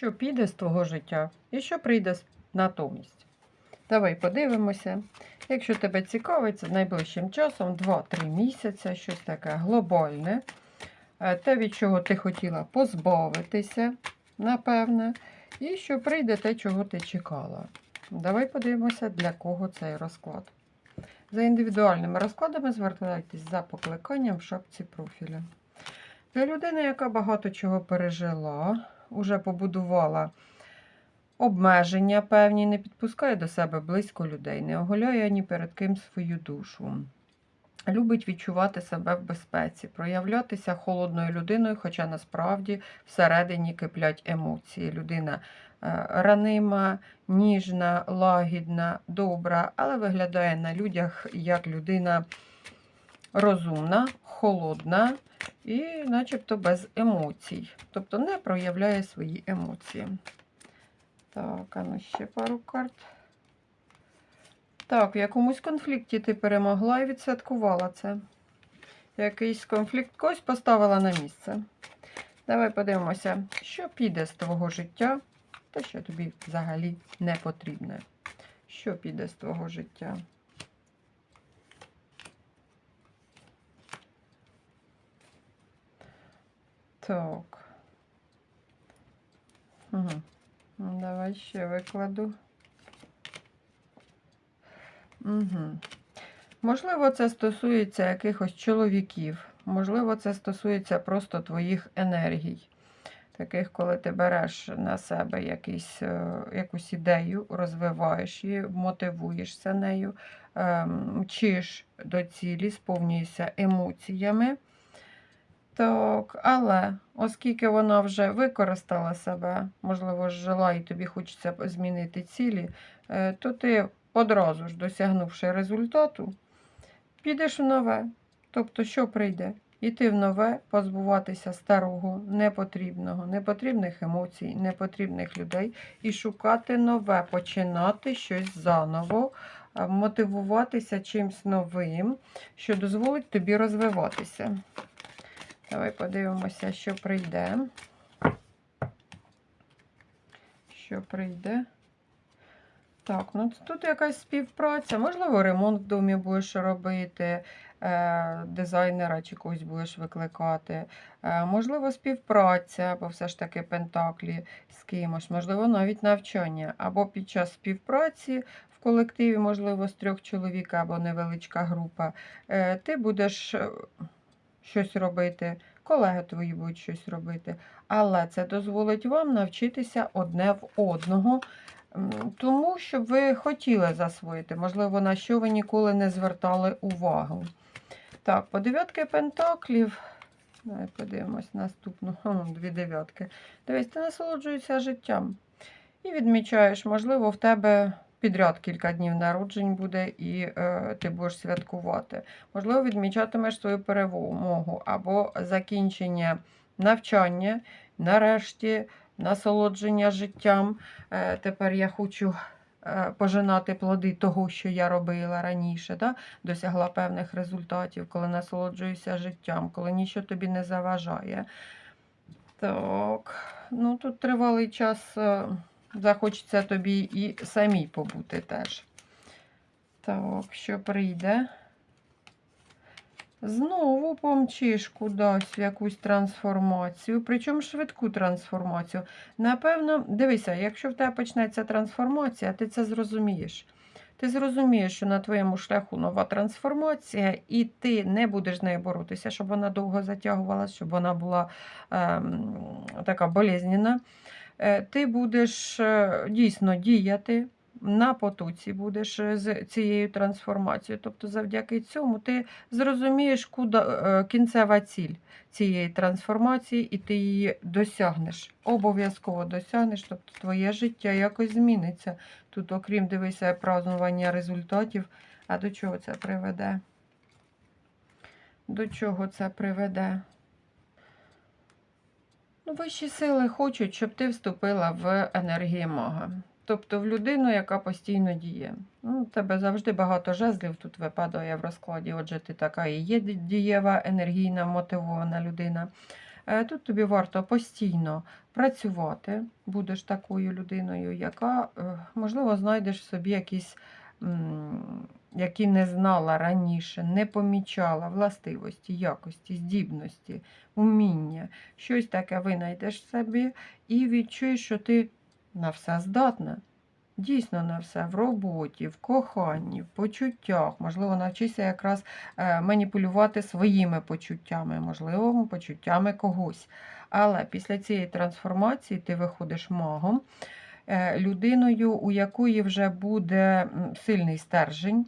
що піде з твого життя і що прийде натомість. Давай подивимося. Якщо тебе цікавить, найближчим часом 2-3 місяці, щось таке глобальне. Е, Те, від чого ти хотіла позбавитися, напевне, і що прийде те, чого ти чекала. Давай подивимося, для кого цей розклад. За індивідуальними розкладами звертайтесь за покликанням в шапці профіля. Для людини, яка багато чого пережила, уже побудувала обмеження певні, не підпускає до себе близько людей, не оголяє ні перед ким свою душу. Любить відчувати себе в безпеці, проявлятися холодною людиною, хоча насправді всередині киплять емоції. Людина е, ранима, ніжна, лагідна, добра, але виглядає на людях як людина розумна, холодна і, начебто, без емоцій. Тобто не проявляє свої емоції. Так, а ну ще пару карт. Так, в якомусь конфлікті ти перемогла і відсвяткувала це. Якийсь конфлікт когось поставила на місце. Давай подивимося, що піде з твого життя, те, що тобі взагалі не потрібне. Що піде з твого життя? Так. Угу. Давай ще викладу. Угу. Можливо, це стосується якихось чоловіків, можливо, це стосується просто твоїх енергій. Таких, коли ти береш на себе якийсь, е, якусь ідею, розвиваєш її, мотивуєшся нею, ем, мчиш до цілі, сповнюєшся емоціями. Так, але оскільки вона вже використала себе, можливо, жила і тобі хочеться змінити цілі, е, то ти одразу ж досягнувши результату, підеш в нове. Тобто, що прийде? Іти в нове, позбуватися старого, непотрібного, непотрібних емоцій, непотрібних людей і шукати нове, починати щось заново, мотивуватися чимсь новим, що дозволить тобі розвиватися. Давай подивимося, що прийде. Що прийде? Так, ну тут якась співпраця. Можливо, ремонт в домі будеш робити, е, дизайнера чи когось будеш викликати. Е, можливо, співпраця, бо все ж таки пентаклі з кимось, можливо, навіть навчання. Або під час співпраці в колективі, можливо, з трьох чоловік або невеличка група, е, ти будеш щось робити, колеги твої будуть щось робити. Але це дозволить вам навчитися одне в одного. Тому, щоб ви хотіли засвоїти, можливо, на що ви ніколи не звертали увагу. Так, по дев'ятки пентаклів. Давай подивимось наступну. Дві дев'ятки. Дивись, ти насолоджуєшся життям. І відмічаєш, можливо, в тебе підряд кілька днів народжень буде, і е, ти будеш святкувати. Можливо, відмічатимеш свою перемогу або закінчення навчання, нарешті насолодження життям. Е, Тепер я хочу е, пожинати плоди того, що я робила раніше, да? досягла певних результатів, коли насолоджуюся життям, коли нічого тобі не заважає. Так, ну тут тривалий час е, захочеться тобі і самій побути теж. Так, що прийде? Знову помчиш кудись в якусь трансформацію, причому швидку трансформацію. Напевно, дивися, якщо в тебе почнеться трансформація, ти це зрозумієш. Ти зрозумієш, що на твоєму шляху нова трансформація, і ти не будеш з нею боротися, щоб вона довго затягувалася, щоб вона була ем, така болезненна. Е, Ти будеш е, дійсно діяти. На потоці будеш е, з цією трансформацією. Тобто, завдяки цьому ти зрозумієш, куди кінцева ціль цієї трансформації, і ти її досягнеш. Обов'язково досягнеш, тобто твоє життя якось зміниться. Тут, окрім дивися, празднування результатів, а до чого це приведе? До чого це приведе? Ну, вищі сили хочуть, щоб ти вступила в енергії мага. Тобто в людину, яка постійно діє. Ну, у тебе завжди багато жезлів тут випадає в розкладі. Отже, ти така і є дієва, енергійна, мотивована людина. Е, Тут тобі варто постійно працювати, будеш такою людиною, яка, е, можливо, знайдеш в собі якісь, які не знала раніше, не помічала властивості, якості, здібності, уміння. Щось таке винайдеш собі і відчуєш, що ти на все здатна. Дійсно на все в роботі, в коханні, в почуттях. Можливо, навчишся якраз е, маніпулювати своїми почуттями, можливо, почуттями когось. Але після цієї трансформації ти виходиш магом, людиною, у якої вже буде сильний стержень,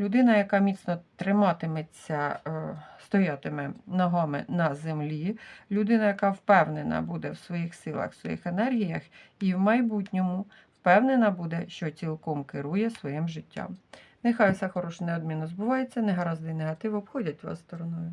людина, яка міцно триматиметься, е, стоятиме ногами на землі, людина, яка впевнена буде в своїх силах, в своїх енергіях, і в майбутньому впевнена буде, що цілком керує своїм життям. Нехай все хороше неодмінно збувається, негаразди негатив обходять вас стороною.